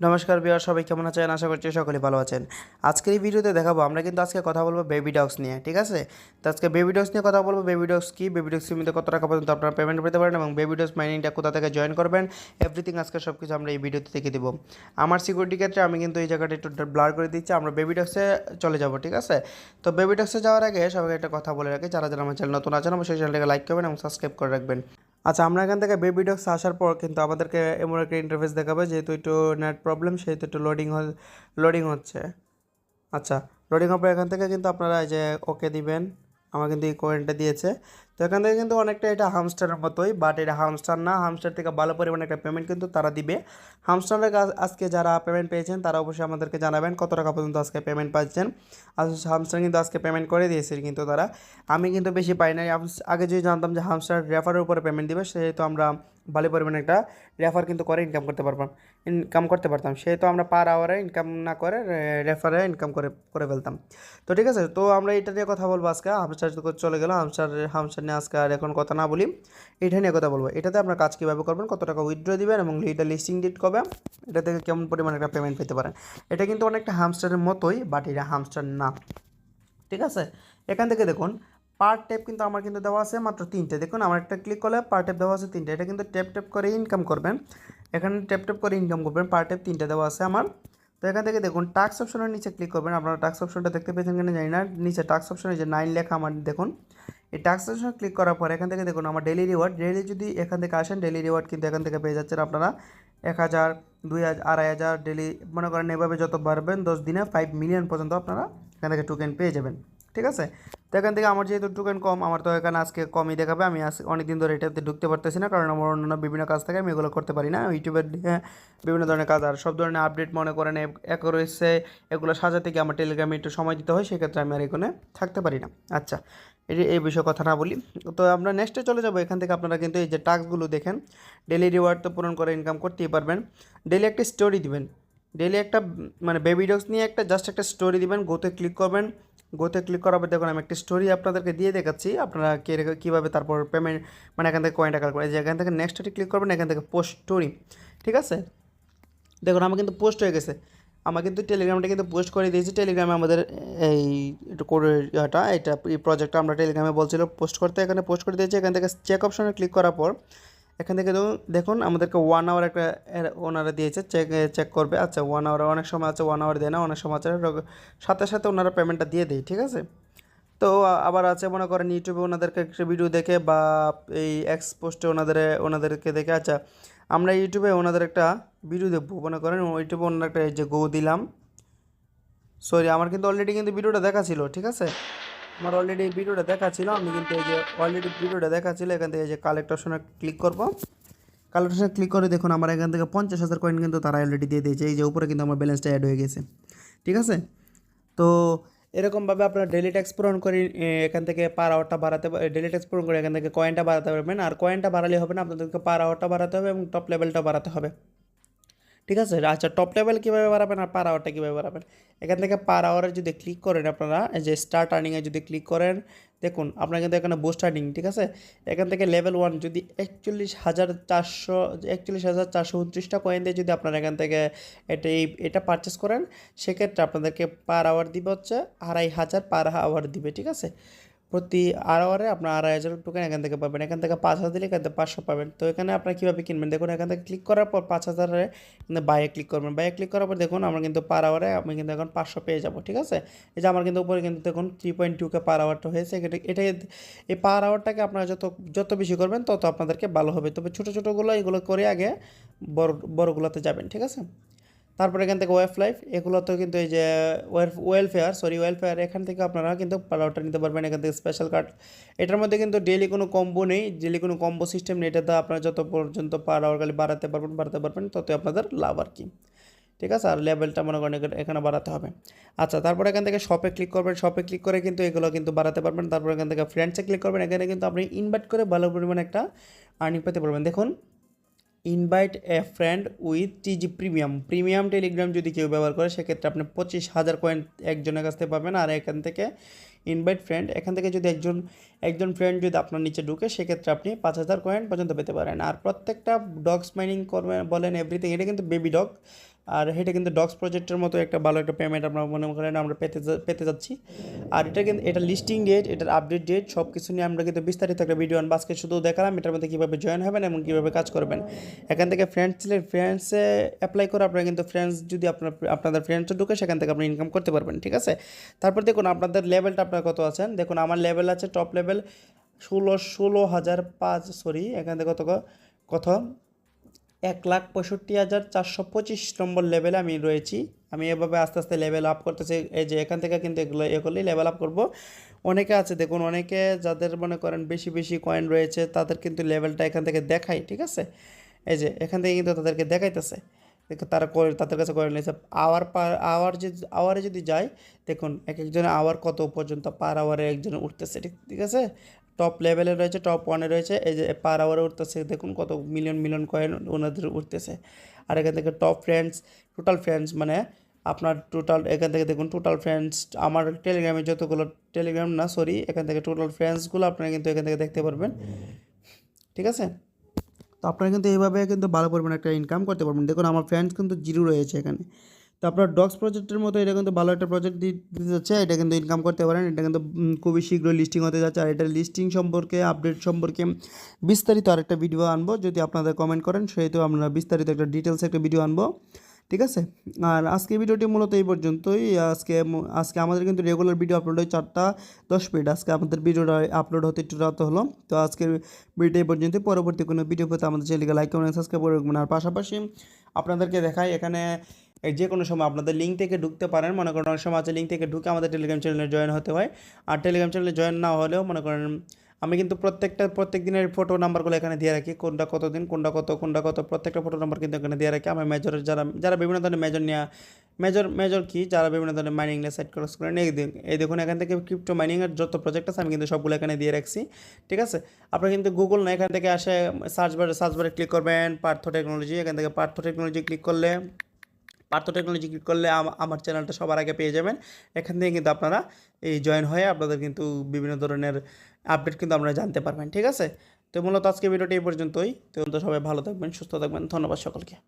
নমস্কার বিয়ার সবাই কেমন আছেন? আশা করছি সকলে ভালো আছেন। আজকের এই ভিডিওতে দেখাবো, আমরা কিন্তু আজকে কথা বলব বেবি ডগস নিয়ে, ঠিক আছে? তো আজকে বেবি ডগস নিয়ে কথা বলব বেবি ডগস কি? বেবি ডগসের মধ্যে কত টাকা পর্যন্ত আপনারা পেমেন্ট পেতে পারেন এবং বেবি ডগস মাইনিংটা কোথা থেকে জয়েন করবেন? এভরিথিং আজকে সব কিছু আমরা এই ভিডিওতে দেখে দেবো। আমার সিকিউরিটি ক্ষেত্রে আমি কিন্তু এই জায়গাটা একটু ব্লার করে দিচ্ছি, আমরা বেবি ডগসে চলে যাব, ঠিক আছে? তো বেবি ডগসে যাওয়ার আগে সবাইকে একটা কথা বলে রাখি, যারা যারা আমার চ্যানেল নতুন আছেন, অবশ্যই চ্যানেলটাকে লাইক করবেন এবং সাবস্ক্রাইব করে রাখবেন। আচ্ছা আমরা এখান থেকে বেবি ডক্স আসার পর কিন্তু আমাদেরকে এমন একটা ইন্টারফেস দেখাবে, যেহেতু একটু নেট প্রবলেম সেহেতু একটু লোডিং লোডিং হচ্ছে। আচ্ছা লোডিং হওয়ার পর এখান থেকে কিন্তু আপনারা এই যে ওকে দিবেন, আমার কিন্তু এই কয়েনটা দিয়েছে। তো এখান থেকে কিন্তু অনেকটা এটা হামস্টারের মতোই বাট এটা হামস্টার না। হামস্টার থেকে ভালো পরিমাণে একটা পেমেন্ট কিন্তু তারা দিবে। হামস্টারের আজকে যারা পেমেন্ট পেয়েছেন, তারা অবশ্যই আমাদেরকে জানাবেন কত টাকা পর্যন্ত আজকে পেমেন্ট পাচ্ছেন। আর হামস্টার কিন্তু আজকে পেমেন্ট করে দিয়েছে কিন্তু তারা। আমি কিন্তু বেশি পাই নাই। আগে যদি জানতাম যে হামস্টার রেফারের উপরে পেমেন্ট দিবে, সেহেতু আমরা ভালো পরিমাণে একটা রেফার কিন্তু করে ইনকাম করতে পারতাম। ইনকাম করতে পারতাম। সেহেতু আমরা পার আওয়ারে ইনকাম না করে রেফারে ইনকাম করে করে ফেলতাম। তো ঠিক আছে, তো আমরা এটা নিয়ে কথা বলব আজকে। হামস্টার চলে গেলো। হামস্টার হামস্টার নিয়ে আজকে আর এখন কথা না বলি, এটা নিয়ে কথা বলব। এটাতে আপনার কাজ কীভাবে করবেন, কত টাকা উইথড্র দিবেন এবং এটা লিস্টিং ডেট কবে, এটা থেকে কেমন পরিমাণে একটা পেমেন্ট পেতে পারেন। এটা কিন্তু অনেকটা হামস্টারের মতোই বাট এটা হামস্টার না। ঠিক আছে? এখান থেকে দেখুন পার ট্যাপ কিন্তু আমার কিন্তু দেওয়া আছে মাত্র তিনটে। দেখুন, আমার একটা ক্লিক করলে পার ট্যাপ দেওয়া আছে তিনটে। এটা কিন্তু ট্যাপ ট্যাপ করে ইনকাম করবেন। এখানে ট্যাপ ট্যাপ করে ইনকাম করবেন পার ট্যাপ তিনটে দেওয়া আছে আমার। তো এখান থেকে দেখুন টাক্স অপশনের নিচে ক্লিক করবেন। আপনারা টাক্স অপশনটা দেখতে পেয়েছেন কিনা জানি না। নিচে টাক্স অপশনে যে নাইন লেখা আমার, দেখুন। এই ট্যাক্সেশন ক্লিক করার পর এখান থেকে দেখুন, আমার ডেলি রিওয়ার্ড ডেলি যদি এখান থেকে আসেন ডেলি রিওয়ার্ড কিন্তু এখান থেকে পেয়ে যাচ্ছেন আপনারা এক হাজার, দুই হাজার, আড়াই হাজার ডেলি মনে করেন এভাবে যত বাড়বেন, দশ দিনে ফাইভ মিলিয়ন পর্যন্ত আপনারা এখান থেকে টোকেন পেয়ে যাবেন। ঠিক আছে? তো এখান থেকে আমার যেহেতু টোকেন কম আমার তো এখানে আজকে কমই দেখাবে আমি আজ অনেক দিন ধরে এটাতে ঢুকতে পারতেছি না কারণ আমার অন্যান্য বিভিন্ন কাজ থাকে আমি এগুলো করতে পারি না। ইউটিউবের হ্যাঁ, বিভিন্ন ধরনের কাজ আর সব ধরনের আপডেট মনে করেন এক রয়েছে এগুলো সাজাতে গিয়ে আমার টেলিগ্রামে একটু সময় দিতে হয় সেক্ষেত্রে আমি আর এখানে থাকতে পারি না। আচ্ছা এই এই বিষয়ে কথা না বলি। তো আমরা নেক্সটে চলে যাব এখান থেকে আপনারা কিন্তু এই যে টাস্কগুলো দেখেন ডেলি রিওয়ার্ড তো পূরণ করে ইনকাম করতেই পারবেন। ডেলি একটা স্টোরি দিবেন। ডেলি একটা মানে বেবি ডগস নিয়ে একটা জাস্ট একটা স্টোরি দিবেন গোতে ক্লিক করবেন গোতে ক্লিক করার পর দেখুন আমি একটা স্টোরি আপনাদেরকে দিয়ে দেখাচ্ছি। আপনারা কে কীভাবে তারপর পেমেন্ট মানে এখান থেকে কয়েনটা কাল করে যে এখান থেকে নেক্সটে ক্লিক করবেন, এখান থেকে পোস্ট স্টোরি ঠিক আছে? দেখুন, আমার কিন্তু পোস্ট হয়ে গেছে। আমার কিন্তু টেলিগ্রামটা কিন্তু পোস্ট করে দিয়েছি। টেলিগ্রামে আমাদের এই এটা এটা এই প্রজেক্টটা আমরা টেলিগ্রামে বলছিল পোস্ট করতে এখানে পোস্ট করে দিয়েছি। এখান থেকে চেক অপশনে ক্লিক করার পর এখান থেকে দেখুন দেখুন, আমাদেরকে ওয়ান আওয়ার একটা ওনারা দিয়েছে চেক চেক করবে। আচ্ছা ওয়ান আওয়ার অনেক সময় আছে ওয়ান আওয়ার দেয় না, অনেক সময় আছে সাথে সাথে ওনারা পেমেন্টটা দিয়ে দেয়, ঠিক আছে? তো আবার আছে, মনে করেন ইউটিউবে ওনাদেরকে একটা ভিডিও দেখে বা এই এক্স পোস্টে ওনাদের, ওনাদেরকে দেখে আচ্ছা আমরা ইউটিউবে ওনাদের একটা ভিডিও দেখব, মনে করেন ইউটিউবে ওনার একটা এই যে গো দিলাম। সরি আমার কিন্তু অলরেডি কিন্তু ভিডিওটা দেখা ছিল, ঠিক আছে? আমার অলরেডি ভিডিওটা দেখা ছিল, আমি কিন্তু এই যে অলরেডি ভিডিওটা দেখা ছিল, এখান থেকে এই যে কালেক্ট অপশনে ক্লিক করব। কালেক্ট অপশনে ক্লিক করে দেখুন, আমার এখান থেকে পঞ্চাশ হাজার কয়েন কিন্তু তারা অলরেডি দিয়ে দিয়েছে, এই যে উপরে কিন্তু আমার ব্যালেন্সটা অ্যাড হয়ে গেছে। ঠিক আছে? তো এরকমভাবে আপনারা ডেলি ট্যাক্স পূরণ করে এখান থেকে পার আওয়ারটা বাড়াতে ডেলি ট্যাক্স পূরণ করে এখান থেকে কয়েনটা বাড়াতে পারবেন, আর কয়েনটা বাড়ালে হবে না, আপনাদেরকে পার আওয়ারটা বাড়াতে হবে এবং টপ লেভেলটা বাড়াতে হবে। ঠিক আছে? আচ্ছা টপ লেভেল কীভাবে বাড়াবেন আর পার আওয়ারটা কীভাবে বাড়াবেন? এখান থেকে পার আওয়ারে যদি ক্লিক করেন আপনারা যে স্টার্ট আর্নিংয়ে যদি ক্লিক করেন, দেখুন আপনার কিন্তু এখানে বুস্ট আর্নিং ঠিক আছে? এখান থেকে লেভেল ওয়ান যদি একচল্লিশ হাজার চারশো, একচল্লিশ হাজার চারশো উনত্রিশটা কয়েন দিয়ে যদি আপনারা এখান থেকে এটা এই, এটা পারচেস করেন, সেক্ষেত্রে আপনাদেরকে পার আওয়ার দিবে হচ্ছে আড়াই হাজার পার আওয়ার দিবে, ঠিক আছে? প্রতি আওয়ারে আপনার আড়াই হাজার টোকেন এখান থেকে পাবেন। এখান থেকে পাঁচ হাজার দিলে এখান থেকে পাঁচশো পাবেন। তো এখানে আপনারা কীভাবে কিনবেন? দেখুন, এখান থেকে ক্লিক করার পর পাঁচ হাজারে এখানে বাইয়ে ক্লিক করবেন। বাইয়ে ক্লিক করার পর দেখুন, আমরা কিন্তু পার আওয়ারে আমি কিন্তু এখন পাঁচশো পেয়ে যাব, ঠিক আছে? এই যে আমার কিন্তু উপরে কিন্তু দেখুন থ্রি পয়েন্ট টুকে পার আওয়ারটা হয়েছে। এটা এই পার আওয়ারটাকে আপনারা যত যত বেশি করবেন, তত আপনাদেরকে ভালো হবে। তবে ছোটো, ছোটোগুলো এগুলো করে আগে বড়, বড়গুলোতে যাবেন, ঠিক আছে? তারপর এখান থেকে ওয়েফ লাইফ এগুলো তো কিন্তু এই যে ওয়েফ ওয়েলফেয়ার সরি ওয়েলফেয়ার এখান থেকে আপনারা কিন্তু পালাওটা নিতে পারবেন, এখান থেকে স্পেশাল কার্ড এটার মধ্যে কিন্তু ডেলি কোনো কম্বো নেই ডেলি কোনো কম্বো সিস্টেম নেই, এটাতে আপনারা যত পর্যন্ত পার আওয়ার খালি বাড়াতে পারবেন বাড়াতে পারবেন তত আপনাদের লাভ আর কি। ঠিক আছে? আর লেভেলটা মনে করেন এখানে বাড়াতে হবে। আচ্ছা তারপর এখান থেকে শপে ক্লিক করবেন শপে ক্লিক করে কিন্তু এগুলো কিন্তু বাড়াতে পারবেন। তারপর এখান থেকে ফ্রেন্ডসে ক্লিক করবেন, এখানে কিন্তু আপনি ইনভাইট করে ভালো পরিমাণে একটা আর্নিং পেতে পারবেন। দেখুন invite a friend with TG premium premium Telegram যদি কেউ ব্যবহার করে, সেক্ষেত্রে আপনি পঁচিশ হাজার কয়েন একজনের কাছ থেকে পাবেন আর এখান থেকে ইনভাইট ফ্রেন্ড এখান থেকে যদি একজন একজন ফ্রেন্ড যদি আপনার নিচে ঢুকে, সেক্ষেত্রে আপনি পাঁচ হাজার কয়েন পর্যন্ত পেতে পারেন। আর প্রত্যেকটা ডগস মাইনিং করবেন, বলেন এভরিথিং এটা কিন্তু বেবি ডগ আর এটা কিন্তু ডক্স প্রজেক্টের মতো একটা ভালো একটা পেমেন্ট আমরা মনে করেন আমরা পেতে পেতে যাচ্ছি। আর এটা কিন্তু, এটা লিস্টিং ডেট এটার আপডেট ডেট সব কিছু নিয়ে আমরা কিন্তু বিস্তারিত একটা ভিডিও আনব আজকে শুধু দেখালাম, এটার মধ্যে কীভাবে জয়েন হবেন এবং কীভাবে কাজ করবেন। এখান থেকে ফ্রেন্ডস ছিলেন ফ্রেন্ডসে অ্যাপ্লাই করে আপনারা কিন্তু ফ্রেন্ডস যদি আপনার, আপনাদের ফ্রেন্ডসে ঢুকে সেখান থেকে আপনি ইনকাম করতে পারবেন, ঠিক আছে? তারপর দেখুন, আপনাদের লেভেলটা আপনার কত আছেন দেখুন, আমার লেভেল আছে টপ লেভেল ষোলো ষোলো হাজার পাঁচ সরি এখান থেকে কত কত? এক লাখ পঁয়ষট্টি হাজার চারশো পঁচিশ নম্বর লেভেলে আমি রয়েছি। আমি এভাবে আস্তে আস্তে লেভেল আপ করতেছি। এই যে এখান থেকে কিন্তু এগুলো এগুলোই লেভেল আপ করব। অনেকে আছে, দেখুন, অনেকে যাদের মনে করেন বেশি বেশি কয়েন রয়েছে, তাদের কিন্তু লেভেলটা এখান থেকে দেখাই, ঠিক আছে? এই যে এখান থেকে কিন্তু তাদেরকে দেখাইতেছে। দেখো তারা তাদের কাছে করে নিয়েছে। আওয়ার পার আওয়ার যে আওয়ারে যদি যায়, দেখুন এক একজনের আওয়ার কত পর্যন্ত পার আওয়ারে একজনে উঠতেছে, ঠিক ঠিক আছে? টপ লেভেলে রয়েছে টপ ওয়ানে রয়েছে, এই যে পার আওয়ারে উঠতেছে, দেখুন কত মিলিয়ন মিলিয়ন কয়েন ওনাদের উঠতেছে। আর এখান থেকে টপ ফ্রেন্ডস টোটাল ফ্রেন্ডস মানে আপনার টোটাল এখান থেকে দেখুন টোটাল ফ্রেন্ডস আমার টেলিগ্রামে যতগুলো টেলিগ্রাম না সরি এখান থেকে টোটাল ফ্রেন্ডসগুলো আপনারা কিন্তু এখান থেকে দেখতে পারবেন। ঠিক আছে? তো আপনারা কিন্তু এইভাবে কিন্তু ভালো পরিমাণে একটা ইনকাম করতে পারবেন। দেখুন, আমার ফ্রেন্ডস কিন্তু জিরো রয়েছে এখানে। তো আপনার ডক্স প্রজেক্টের মতো এটা কিন্তু ভালো একটা প্রজেক্ট দিতে যাচ্ছে এটা কিন্তু ইনকাম করতে পারেন। এটা কিন্তু খুবই শীঘ্র লিস্টিং হতে যাচ্ছে। আর এটা লিস্টিং সম্পর্কে আপডেট সম্পর্কে বিস্তারিত আরেকটা ভিডিও আনব। যদি আপনাদের কমেন্ট করেন, সেহেতু আমরা বিস্তারিত একটা ডিটেলস একটা ভিডিও আনব। ঠিক আছে? আর আজকে ভিডিওটি মূলত এই পর্যন্তই। আজকে আজকে আমাদের কিন্তু রেগুলার ভিডিও আপলোড হয় চারটা দশ মিনিট। আজকে আমাদের ভিডিওটা আপলোড হতে একটু রাত হলো। তো আজকের ভিডিও এই পর্যন্ত পরবর্তী কোনো ভিডিও পেতে আমাদের চ্যানেলকে লাইক কমেন্ট সাবস্ক্রাইব করে রাখবেন। আর পাশাপাশি আপনাদেরকে দেখাই, এখানে যে কোনো সময় আপনাদের লিঙ্ক থেকে ঢুকতে পারেন। মনে করেন অনেক সময় আছে লিঙ্ক থেকে ঢুকে আমাদের টেলিগ্রাম চ্যানেলে জয়েন হতে হয়। আর টেলিগ্রাম চ্যানেলে জয়েন না হলেও মনে করেন আমি কিন্তু প্রত্যেকটা, প্রত্যেক দিনের ফটো নাম্বারগুলো এখানে দিয়ে রাখি। কোনটা কত দিন, কোনটা কত কোনটা কত, প্রত্যেকটা ফটো নাম্বার কিন্তু এখানে দিয়ে রাখি। আমার মেজরের যারা যারা বিভিন্ন ধরনের মেজর নেওয়া মেজর মেজর কি? যারা বিভিন্ন ধরনের মাইনিং নিয়ে সাইট ক্রস করেন, এই এই দেখুন এখান থেকে ক্রিপ্টো মাইনিংয়ের যত প্রজেক্ট আছে, আমি কিন্তু সবগুলো এখানে দিয়ে রাখছি। ঠিক আছে? আপনারা কিন্তু গুগল না, এখান থেকে আসে সার্চ বারে সার্চ বারে ক্লিক করবেন। পার্থ টেকনোলজি এখান থেকে পার্থ টেকনোলজি ক্লিক করলে পার্থ টেকনোলজি ক্লিক করলে আম- আমার চ্যানেলটা সবার আগে পেয়ে যাবেন। এখান থেকে কিন্তু আপনারা এই জয়েন হয়ে আপনাদের কিন্তু বিভিন্ন ধরনের আপডেট কিন্তু আপনারা জানতে পারবেন, ঠিক আছে? তো মূলত আজকে ভিডিওটি এই পর্যন্তই। তো সবাই ভালো থাকবেন, সুস্থ থাকবেন, ধন্যবাদ সকলকে।